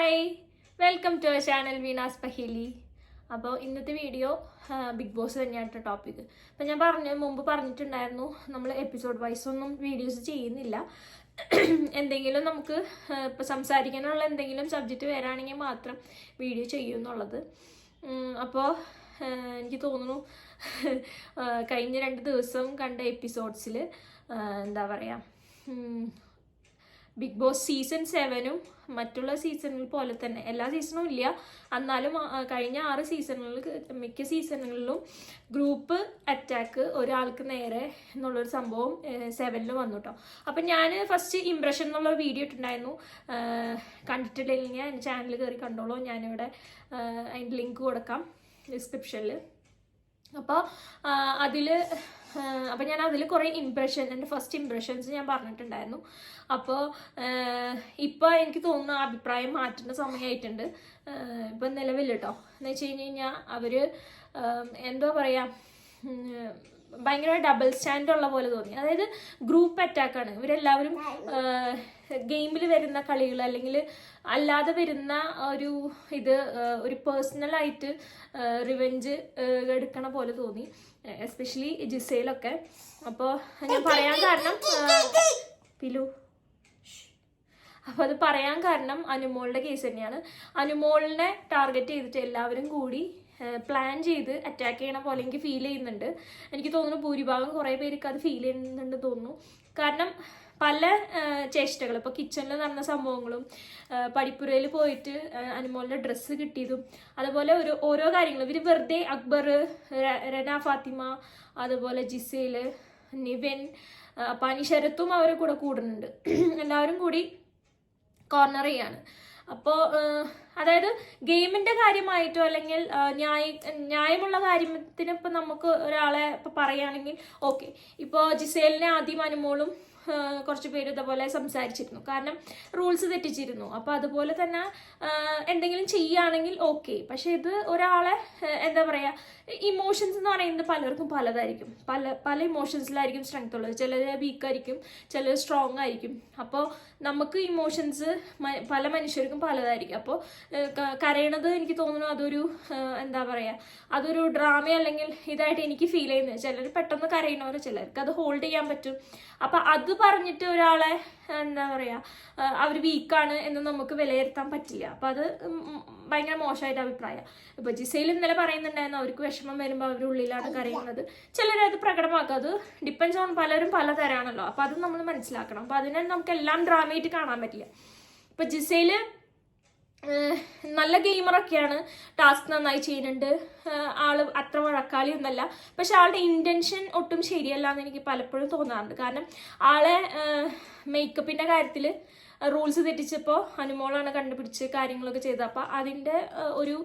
Hi welcome to channel Veena's Paheli അപ്പോൾ ഇന്നത്തെ video big boss തന്നെയാണ് ടോപ്പിക് അപ്പം ഞാൻ പറഞ്ഞു മുമ്പ് പറഞ്ഞിട്ടുണ്ടായിരുന്നു നമ്മൾ എപ്പിസോഡ് വൈസ് ഒന്നും വീഡിയോസ് ചെയ്യുന്നില്ല. എന്തെങ്കിലും നമുക്ക് ഇപ്പോൾ സംസാരിക്കാനുള്ള എന്തെങ്കിലും സബ്ജക്റ്റ് വരാണെങ്കിൽ മാത്രം വീഡിയോ ചെയ്യുമെന്നുള്ളത് അപ്പോൾ എനിക്ക് തോന്നുന്നു കഴിഞ്ഞ രണ്ട് ദിവസം കണ്ട എപ്പിസോഡ്സിൽ എന്താ പറയുക ബിഗ് ബോസ് സീസൺ സെവനും മറ്റുള്ള സീസണിൽ പോലെ തന്നെ. എല്ലാ സീസണും ഇല്ല. എന്നാലും കഴിഞ്ഞ ആറ് സീസണുകളിൽ മിക്ക സീസണുകളിലും ഗ്രൂപ്പ് അറ്റാക്ക് ഒരാൾക്ക് നേരെ എന്നുള്ളൊരു സംഭവം സെവനിൽ വന്നു കേട്ടോ അപ്പം ഞാൻ ഫസ്റ്റ് ഇംപ്രഷൻ എന്നുള്ള വീഡിയോ ഇട്ടുണ്ടായിരുന്നു കണ്ടിട്ടില്ലെങ്കിൽ എന്റെ ചാനൽ കയറി കണ്ടോളൂ. ഞാനിവിടെ അതിന്റെ ലിങ്ക് കൊടുക്കാം ഡിസ്ക്രിപ്ഷനിൽ അപ്പോൾ അതിൽ അപ്പോൾ ഞാൻ അതിൽ കുറേ ഇമ്പ്രഷൻ എന്റെ ഫസ്റ്റ് ഇമ്പ്രഷൻസ് ഞാൻ പറഞ്ഞിട്ടുണ്ടായിരുന്നു. അപ്പോൾ ഇപ്പോൾ എനിക്ക് തോന്നുന്നു അഭിപ്രായം മാറ്റേണ്ട സമയമായിട്ടുണ്ട് ഇപ്പം നിലവിൽ കേട്ടോ എന്ന് വെച്ച് കഴിഞ്ഞ് കഴിഞ്ഞാൽ അവർ എന്തോ പറയുക ഭയങ്കര ഡബിൾ സ്റ്റാൻഡ് ഉള്ള പോലെ തോന്നി. അതായത് ഗ്രൂപ്പ് അറ്റാക്കാണ് ഇവരെല്ലാവരും ഗെയിമിൽ വരുന്ന കളികൾ അല്ലെങ്കിൽ അല്ലാതെ വരുന്ന ഒരു ഇത് ഒരു പേഴ്സണലായിട്ട് റിവെഞ്ച് എടുക്കണ പോലെ തോന്നി. എസ്പെഷ്യലി ജിസയിലൊക്കെ അപ്പോൾ ഞാൻ പറയാൻ കാരണം പിലു. അപ്പോൾ അത് പറയാൻ കാരണം അനുമോളുടെ കേസ് തന്നെയാണ്. അനുമോളിനെ ടാർഗറ്റ് ചെയ്തിട്ട് എല്ലാവരും കൂടി പ്ലാൻ ചെയ്ത് അറ്റാക്ക് ചെയ്യണ പോലെ എനിക്ക് ഫീൽ ചെയ്യുന്നുണ്ട്. എനിക്ക് തോന്നുന്നു ഭൂരിഭാഗം കുറേ പേർക്ക് അത് ഫീൽ ചെയ്യുന്നുണ്ട് തോന്നുന്നു. കാരണം പല ചേഷ്ടകൾ. ഇപ്പോൾ കിച്ചണിൽ നടന്ന സംഭവങ്ങളും പഠിപ്പുരയിൽ പോയിട്ട് ആ, അനുമോളിന്റെ ഡ്രസ്സ് കിട്ടിയതും അതുപോലെ ഒരു ഓരോ കാര്യങ്ങളും. ഇവർ വെറുതെ അക്ബർ രന ഫാത്തിമ അതുപോലെ ജിസേൽ നിവൻ പനി ശരത്തും അവരെ കൂടെ കൂടുന്നുണ്ട്. എല്ലാവരും കൂടി കോർണർ ചെയ്യാണ്. അപ്പോൾ അതായത് ഗെയിമിന്റെ കാര്യമായിട്ടോ അല്ലെങ്കിൽ ന്യായ ന്യായമുള്ള കാര്യത്തിന് ഇപ്പം നമുക്ക് ഒരാളെ ഇപ്പം പറയുകയാണെങ്കിൽ ഓക്കെ. ഇപ്പോൾ ജിസേലിനെ ആദ്യം അനുമോളും കുറച്ച് പേര് ഇതുപോലെ സംസാരിച്ചിരുന്നു. കാരണം റൂൾസ് തെറ്റിച്ചിരുന്നു. അപ്പോൾ അതുപോലെ തന്നെ എന്തെങ്കിലും ചെയ്യുകയാണെങ്കിൽ ഓക്കെ. പക്ഷേ ഇത് ഒരാളെ എന്താ പറയുക ഇമോഷൻസ് എന്ന് പറയുന്നത് പലർക്കും പലതായിരിക്കും. പല പല ഇമോഷൻസിലായിരിക്കും സ്ട്രെങ്ത് ഉള്ളത്. ചിലർ വീക്ക് ആയിരിക്കും ചിലർ സ്ട്രോങ് ആയിരിക്കും. അപ്പോൾ നമുക്ക് ഇമോഷൻസ് പല മനുഷ്യർക്കും പലതായിരിക്കും. അപ്പോൾ കരയണത് എനിക്ക് തോന്നുന്നു അതൊരു എന്താ പറയുക അതൊരു ഡ്രാമ അല്ലെങ്കിൽ ഇതായിട്ട് എനിക്ക് ഫീൽ ചെയ്യുന്നത്. ചിലർ പെട്ടെന്ന് കരയണവർ ചിലർക്ക് അത് ഹോൾഡ് ചെയ്യാൻ പറ്റും. അപ്പം അത് പറഞ്ഞിട്ട് ഒരാളെ എന്താ പറയുക അവർ വീക്കാണ് എന്ന് നമുക്ക് വിലയിരുത്താൻ പറ്റില്ല. അപ്പം അത് ഭയങ്കര മോശമായിട്ട് അഭിപ്രായം. ഇപ്പൊ ജിസയിൽ ഇന്നലെ പറയുന്നുണ്ടായിരുന്നു അവർക്ക് വിഷമം വരുമ്പോൾ അവരുടെ ഉള്ളിലാണ് കരയുന്നത്. ചിലരത് പ്രകടമാക്കുക അത് ഡിപ്പെൻസ് ഓൺ പലരും പലതരാണല്ലോ. അപ്പൊ അത് നമ്മൾ മനസ്സിലാക്കണം. അപ്പൊ അതിനെ നമുക്ക് എല്ലാം ഡ്രാമയായിട്ട് കാണാൻ പറ്റില്ല. ഇപ്പൊ ജിസയിൽ ഏഹ് നല്ല ഗെയിമറൊക്കെയാണ് ടാസ്ക് നന്നായി ചെയ്യുന്നുണ്ട്. ആൾ അത്ര വഴക്കാളി ഒന്നല്ല. പക്ഷെ ആളുടെ ഇന്റൻഷൻ ഒട്ടും ശരിയല്ല എന്ന് എനിക്ക് പലപ്പോഴും തോന്നാറുണ്ട്. കാരണം ആളെ മേക്കപ്പിന്റെ കാര്യത്തിൽ റൂൾസ് തെറ്റിച്ചപ്പോൾ അനുമോളാണ് കണ്ടുപിടിച്ച് കാര്യങ്ങളൊക്കെ ചെയ്തത്. അപ്പോൾ അതിന്റെ ഒരു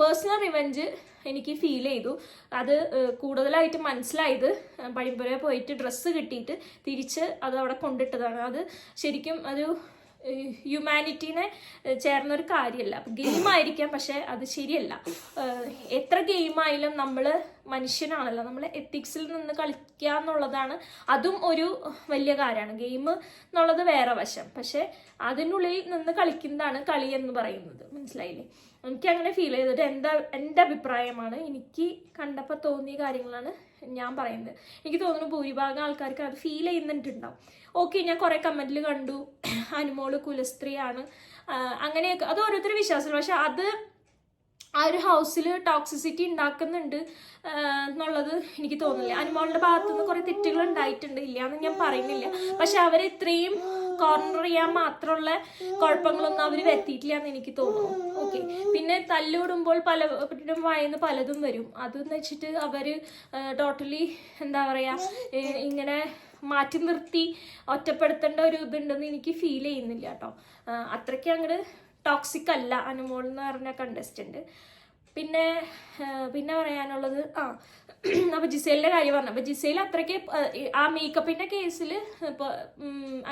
പേഴ്സണൽ റിവെഞ്ച് എനിക്ക് ഫീൽ ചെയ്തു. അത് കൂടുതലായിട്ട് മനസ്സിലായത് പഴിമ്പുര പോയിട്ട് ഡ്രസ്സ് കിട്ടിയിട്ട് തിരിച്ച് അത് അവിടെ കൊണ്ടിട്ടതാണ്. അത് ശരിക്കും ഒരു ഹ്യൂമാനിറ്റീനെ ചേർന്നൊരു കാര്യമല്ല അപ്പം ഗെയിം ആയിരിക്കാം പക്ഷെ അത് ശരിയല്ല. എത്ര ഗെയിമായാലും നമ്മൾ മനുഷ്യനാണല്ലോ. നമ്മൾ എത്തിക്സിൽ നിന്ന് കളിക്കുക എന്നുള്ളതാണ് അതും ഒരു വലിയ കാര്യമാണ്. ഗെയിം എന്നുള്ളത് വേറെ വശം. പക്ഷേ അതിനുള്ളിൽ നിന്ന് കളിക്കുന്നതാണ് കളി എന്ന് പറയുന്നത്. മനസ്സിലായില്ലേ? എനിക്ക് അങ്ങനെ ഫീൽ ചെയ്തിട്ട് എന്താ എന്റെ അഭിപ്രായമാണ്. എനിക്ക് കണ്ടപ്പോൾ തോന്നിയ കാര്യങ്ങളാണ് ഞാൻ പറയുന്നത്. എനിക്ക് തോന്നുന്നു ഭൂരിഭാഗം ആൾക്കാർക്ക് അത് ഫീൽ ചെയ്യുന്നുണ്ടാവും. ഓക്കെ ഞാൻ കുറേ കമന്റിൽ കണ്ടു. അനുമോൾ കുലസ്ത്രീയാണ്. അങ്ങനെയൊക്കെ. അത് ഓരോരുത്തരുടെ വിശ്വാസം പക്ഷെ അത് ആ ഒരു ഹൗസിൽ ടോക്സിസിറ്റി ഉണ്ടാക്കുന്നുണ്ട് എന്നുള്ളത് എനിക്ക് തോന്നുന്നില്ല. അനുമോളുടെ ഭാഗത്തു നിന്ന് കുറെ തെറ്റുകൾ ഉണ്ടായിട്ടുണ്ട്. ഇല്ല എന്ന് ഞാൻ പറയുന്നില്ല. പക്ഷെ അവർ ഇത്രയും കോർണർ ചെയ്യാൻ മാത്രമുള്ള കുഴപ്പങ്ങളൊന്നും അവർ വരുത്തിയിട്ടില്ല എന്ന് എനിക്ക് തോന്നുന്നു. തല്ലുവിടുമ്പോൾ പലരും വായന്ന് പലതും വരും. അതെന്ന് വെച്ചിട്ട് അവർ ടോട്ടലി എന്താ പറയാ ഇങ്ങനെ മാറ്റി നിർത്തി ഒറ്റപ്പെടുത്തേണ്ട ഒരു ഇതുണ്ടെന്ന് എനിക്ക് ഫീൽ ചെയ്യുന്നില്ല കേട്ടോ. അത്രയ്ക്ക് അങ്ങോട്ട് ടോക്സിക് അല്ല. അനുമോൾ എന്ന് പറഞ്ഞ കണ്ടസ്റ്റന്റ് പിന്നെ പിന്നെ പറയാനുള്ളത് ആ അപ്പൊ ജിസേലിന്റെ കാര്യം പറഞ്ഞു. അപ്പൊ ജിസേൽ അത്രയ്ക്ക് ആ, മേക്കപ്പിന്റെ കേസിൽ ഇപ്പൊ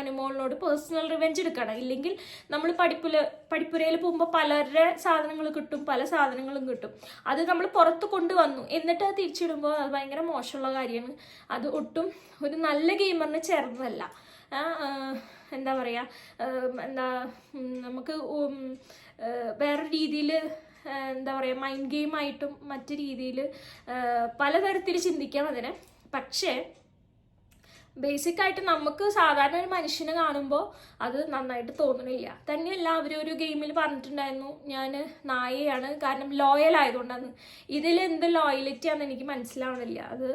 അനുമോളിനോട് പേഴ്സണൽ റിവെഞ്ച് എടുക്കണം. ഇല്ലെങ്കിൽ നമ്മൾ പഠിപ്പുല പഠിപ്പുരയിൽ പോകുമ്പോൾ പലരുടെ സാധനങ്ങൾ കിട്ടും പല സാധനങ്ങളും കിട്ടും. അത് നമ്മൾ പുറത്ത് കൊണ്ടുവന്നു. എന്നിട്ട് അത് തിരിച്ചിടുമ്പോൾ അത് ഭയങ്കര മോശമുള്ള കാര്യമാണ്. അത് ഒട്ടും ഒരു നല്ല ഗെയിമറിന് ചേർന്നതല്ല. എന്താ പറയുക എന്താ നമുക്ക് വേറെ രീതിയിൽ എന്താ പറയുക മൈൻഡ് ഗെയിമായിട്ടും മറ്റു രീതിയിൽ പലതരത്തിൽ ചിന്തിക്കാം അതിനെ. പക്ഷേ ബേസിക്കായിട്ട് നമുക്ക് സാധാരണ ഒരു മനുഷ്യനെ കാണുമ്പോൾ അത് നന്നായിട്ട് തോന്നണില്ല. തന്നെയല്ല അവർ ഒരു ഗെയിമിൽ പറഞ്ഞിട്ടുണ്ടായിരുന്നു ഞാൻ നായയാണ് കാരണം ലോയൽ ആയതുകൊണ്ടാണ്. ഇതിൽ എന്ത് ലോയലിറ്റി ആണെന്ന് എനിക്ക് മനസ്സിലാവണില്ല. അത്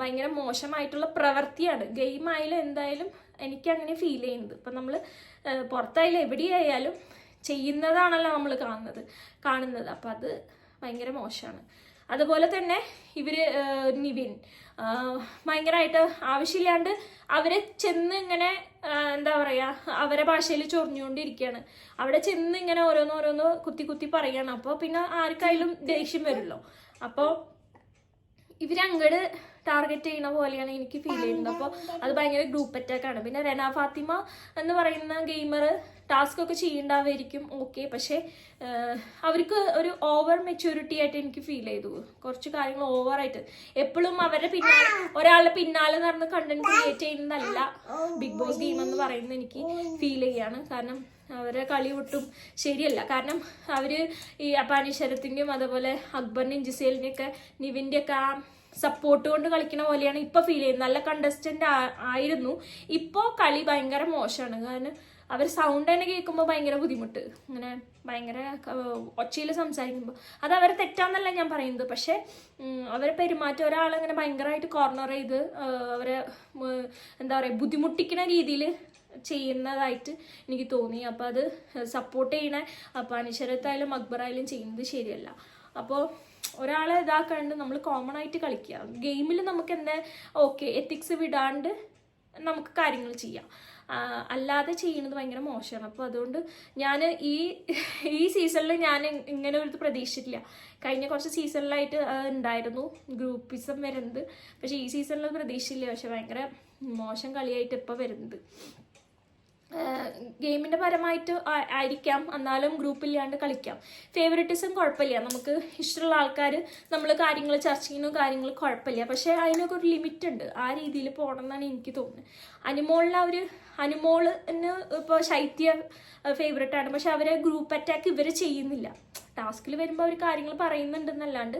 ഭയങ്കര മോശമായിട്ടുള്ള പ്രവൃത്തിയാണ് ഗെയിമായാലും എന്തായാലും എനിക്കങ്ങനെ ഫീൽ ചെയ്യുന്നത്. ഇപ്പം നമ്മൾ പുറത്തായാലും എവിടെയായാലും ചെയ്യുന്നതാണല്ലോ നമ്മൾ കാണുന്നത് കാണുന്നത്. അപ്പം അത് ഭയങ്കര മോശമാണ്. അതുപോലെ തന്നെ ഇവർ നിവിൻ ഭയങ്കരമായിട്ട് ആവശ്യമില്ലാണ്ട് അവരെ ചെന്ന് ഇങ്ങനെ എന്താ പറയുക അവരെ ഭാഷയിൽ ചൊറിഞ്ഞുകൊണ്ടിരിക്കുകയാണ്. അവിടെ ചെന്ന് ഇങ്ങനെ ഓരോന്ന് കുത്തി കുത്തി പറയുകയാണ്. അപ്പോൾ പിന്നെ ആർക്കായാലും ദേഷ്യം വരുമല്ലോ. അപ്പോൾ ഇവരങ്ങട് ടാർഗറ്റ് ചെയ്യുന്ന പോലെയാണ് എനിക്ക് ഫീൽ ചെയ്യുന്നത്. അപ്പോൾ അത് ഭയങ്കര ഗ്രൂപ്പ് അറ്റാക്ക് ആണ്. പിന്നെ റെന ഫാത്തിമ എന്ന് പറയുന്ന ഗെയിമർ ടാസ്ക് ഒക്കെ ചെയ്യേണ്ടാവായിരിക്കും. ഓക്കെ പക്ഷേ അവർക്ക് ഒരു ഓവർ മെച്യൂരിറ്റി ആയിട്ട് എനിക്ക് ഫീൽ ചെയ്തു. കുറച്ച് കാര്യങ്ങൾ ഓവർ ആയിട്ട്. എപ്പോഴും അവരുടെ പിന്നാലെ ഒരാളുടെ പിന്നാലെ നടന്ന് കണ്ടന്റ് ക്രിയേറ്റ് ചെയ്യുന്നതല്ല ബിഗ് ബോസ് ഗെയിം എന്ന് പറയുന്നത് എനിക്ക് ഫീൽ ചെയ്യാണ്. കാരണം അവരെ കളി ഒട്ടും ശരിയല്ല. കാരണം അവർ ഈ അപ്പാനീശ്വരത്തിന്റെയും അതുപോലെ അക്ബറിന്റെയും ജിസേലിന്റെയൊക്കെ ഒക്കെ ആ സപ്പോർട്ട് കൊണ്ട് കളിക്കുന്ന പോലെയാണ് ഇപ്പോൾ ഫീൽ ചെയ്യുന്നത്. നല്ല കണ്ടസ്റ്റന്റ് ആയിരുന്നു. ഇപ്പോൾ കളി ഭയങ്കര മോശമാണ്. കാരണം അവർ സൗണ്ട് തന്നെ കേൾക്കുമ്പോൾ ഭയങ്കര ബുദ്ധിമുട്ട്. അങ്ങനെ ഭയങ്കര ഒച്ചയിൽ സംസാരിക്കുമ്പോൾ അത് അവരെ തെറ്റാന്നല്ല ഞാൻ പറയുന്നത്. പക്ഷേ അവരെ പെരുമാറ്റം ഒരാളങ്ങനെ ഭയങ്കരമായിട്ട് കോർണർ ചെയ്ത് അവരെ എന്താ പറയുക ബുദ്ധിമുട്ടിക്കുന്ന രീതിയിൽ ചെയ്യുന്നതായിട്ട് എനിക്ക് തോന്നി. അപ്പോൾ അത് സപ്പോർട്ട് ചെയ്യണ അപ്പോൾ അനിശ്വരത്തായാലും അക്ബറായാലും ചെയ്യുന്നത് ശരിയല്ല. അപ്പോൾ ഒരാളെ ഇതാക്കാണ്ട് നമ്മൾ കോമൺ ആയിട്ട് കളിക്കുക. ഗെയിമിൽ നമുക്ക് എന്താ ഓക്കെ എത്തിക്സ് വിടാണ്ട് നമുക്ക് കാര്യങ്ങൾ ചെയ്യാം. അല്ലാതെ ചെയ്യുന്നത് ഭയങ്കര മോശമാണ്. അപ്പോൾ അതുകൊണ്ട് ഞാൻ ഈ ഈ സീസണിൽ ഞാൻ ഇങ്ങനെ ഒരു പ്രതീക്ഷിച്ചില്ല കഴിഞ്ഞ കുറച്ച് സീസണിലായിട്ട് ഉണ്ടായിരുന്നു ഗ്രൂപ്പിസം വരുന്നത്. പക്ഷേ ഈ സീസണിൽ പ്രതീക്ഷിച്ചില്ല. പക്ഷെ ഭയങ്കര മോശം കളിയായിട്ട് ഇപ്പോൾ വരുന്നത്. ഗെയിമിന്റെ പരമായിട്ട് ആയിരിക്കാം. എന്നാലും ഗ്രൂപ്പില്ലാണ്ട് കളിക്കാം. ഫേവററ്റിസം കുഴപ്പമില്ല. നമുക്ക് ഇഷ്ടമുള്ള ആൾക്കാർ നമ്മൾ കാര്യങ്ങൾ ചർച്ച ചെയ്യുന്ന കാര്യങ്ങൾ കുഴപ്പമില്ല. പക്ഷേ അതിനൊക്കെ ഒരു ലിമിറ്റ് ഉണ്ട്. ആ രീതിയിൽ പോകണം എന്നാണ് എനിക്ക് തോന്നുന്നത്. അനുമോളിൽ അവർ അനുമോളിന് ഇപ്പോൾ ശൈത്യ ഫേവറേറ്റ് ആണ്. പക്ഷെ അവരെ ഗ്രൂപ്പ് അറ്റാക്ക് ഇവർ ചെയ്യുന്നില്ല. ടാസ്കിൽ വരുമ്പോൾ അവർ കാര്യങ്ങൾ പറയുന്നുണ്ടെന്നല്ലാണ്ട്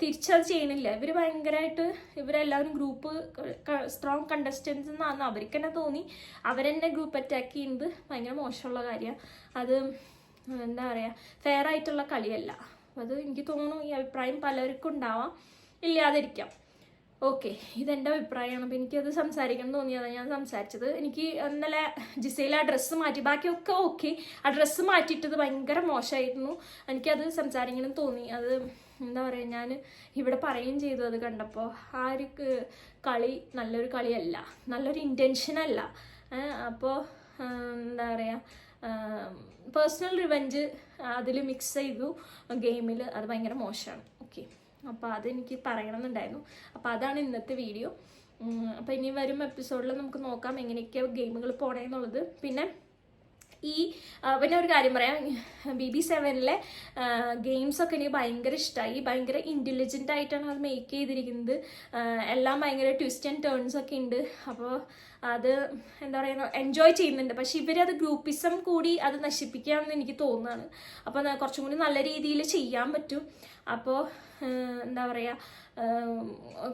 തിരിച്ചത് ചെയ്യണില്ല. ഇവർ ഭയങ്കരമായിട്ട് ഇവരെല്ലാവരും ഗ്രൂപ്പ് സ്ട്രോങ് കണ്ടസ്റ്റൻസ് എന്നാണ് അവർക്ക് തന്നെ തോന്നി. അവരെന്നെ ഗ്രൂപ്പ് അറ്റാക്ക് ചെയ്യുന്നത് ഭയങ്കര മോശമുള്ള കാര്യമാണ് അത് എന്താ പറയുക ഫെയർ ആയിട്ടുള്ള കളിയല്ല. അത് എനിക്ക് തോന്നുന്നു ഈ അഭിപ്രായം പലർക്കും ഉണ്ടാവാം. ഇല്ലാതിരിക്കാം. ഓക്കെ ഇതെന്റെ അഭിപ്രായമാണ്. അപ്പോൾ എനിക്കത് സംസാരിക്കണം തോന്നിയതാണ് ഞാൻ സംസാരിച്ചത്. എനിക്ക് ഇന്നലെ ജിസയിൽ ആ ഡ്രസ്സ് മാറ്റി. ബാക്കിയൊക്കെ ഓക്കെ ആ ഡ്രസ്സ് മാറ്റിയിട്ടത് ഭയങ്കര മോശമായിരുന്നു. എനിക്കത് സംസാരിക്കണം തോന്നി. അത് എന്താ പറയുക ഞാൻ ഇവിടെ പറയുകയും ചെയ്തു അത് കണ്ടപ്പോൾ ആ ഒരു കളി നല്ലൊരു കളിയല്ല. നല്ലൊരു ഇന്റൻഷനല്ല അപ്പോൾ എന്താ പറയുക പേഴ്സണൽ റിവെഞ്ച് അതിൽ മിക്സ് ചെയ്തു. ഗെയിമിൽ അത് ഭയങ്കര മോശമാണ്. ഓക്കെ അപ്പോൾ അതെനിക്ക് പറയണമെന്നുണ്ടായിരുന്നു. അപ്പോൾ അതാണ് ഇന്നത്തെ വീഡിയോ. അപ്പോൾ ഇനി വരും എപ്പിസോഡിൽ നമുക്ക് നോക്കാം എങ്ങനെയൊക്കെയാണ് ഗെയിമുകൾ പോണേന്നുള്ളത് പിന്നെ ഈ പിന്നെ ഒരു കാര്യം പറയാം. ബി ബി സെവനിലെ ഗെയിംസ് ഒക്കെ എനിക്ക് ഭയങ്കര ഇഷ്ടമായി ഭയങ്കര ഇന്റലിജന്റ് ആയിട്ടാണ് അത് മേക്ക് ചെയ്തിരിക്കുന്നത്. എല്ലാം ഭയങ്കര ട്വിസ്റ്റ് ആൻഡ് ടേൺസ് ഒക്കെ ഉണ്ട്. അപ്പോൾ അത് എന്താ പറയുക എൻജോയ് ചെയ്യുന്നുണ്ട്. പക്ഷെ ഇവരത് ഗ്രൂപ്പിസം കൂടി അത് നശിപ്പിക്കാമെന്ന് എനിക്ക് തോന്നുന്നതാണ് അപ്പോൾ കുറച്ചും കൂടി നല്ല രീതിയിൽ ചെയ്യാൻ പറ്റും. അപ്പോൾ എന്താ പറയുക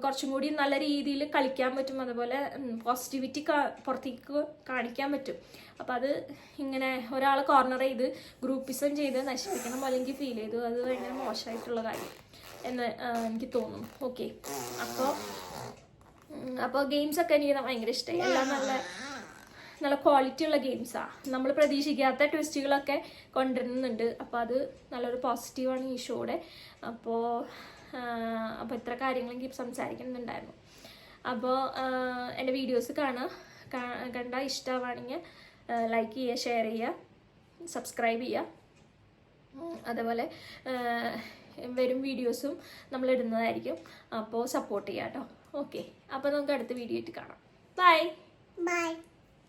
കുറച്ചും കൂടി നല്ല രീതിയിൽ കളിക്കാൻ പറ്റും. അതുപോലെ പോസിറ്റിവിറ്റി പുറത്തേക്ക് കാണിക്കാൻ പറ്റും. അപ്പോൾ അത് ഇങ്ങനെ ഒരാൾ കോർണർ ചെയ്ത് ഗ്രൂപ്പിസം ചെയ്ത് നശിപ്പിക്കണം അല്ലെങ്കിൽ ഫീൽ ചെയ്തു. അത് ഭയങ്കര മോശമായിട്ടുള്ള കാര്യം എന്ന് എനിക്ക് തോന്നുന്നു. ഓക്കെ അപ്പോൾ അപ്പോൾ ഗെയിംസ് ഒക്കെ എനിക്ക് ഭയങ്കര ഇഷ്ടമായി എല്ലാം നല്ല നല്ല ക്വാളിറ്റി ഉള്ള ഗെയിംസാണ് നമ്മൾ പ്രതീക്ഷിക്കാത്ത ട്വിസ്റ്റുകളൊക്കെ കൊണ്ടുവരുന്നുണ്ട്. അപ്പോൾ അത് നല്ലൊരു പോസിറ്റീവാണ് ഈ ഷോയുടെ അപ്പോൾ അപ്പോൾ ഇത്ര കാര്യങ്ങൾ എനിക്ക് സംസാരിക്കുന്നുണ്ടായിരുന്നു. അപ്പോൾ എന്റെ വീഡിയോസ് കാണുക. കണ്ട ഇഷ്ടമാണെങ്കിൽ ലൈക്ക് ചെയ്യുക ഷെയർ ചെയ്യുക സബ്സ്ക്രൈബ് ചെയ്യുക. അതേപോലെ വരും വീഡിയോസും നമ്മൾ ഇടുന്നതായിരിക്കും. അപ്പോൾ സപ്പോർട്ട് ചെയ്യാം കേട്ടോ. ഓക്കെ അപ്പോൾ നമുക്ക് അടുത്ത വീഡിയോ ആയിട്ട് കാണാം. Bye Bye.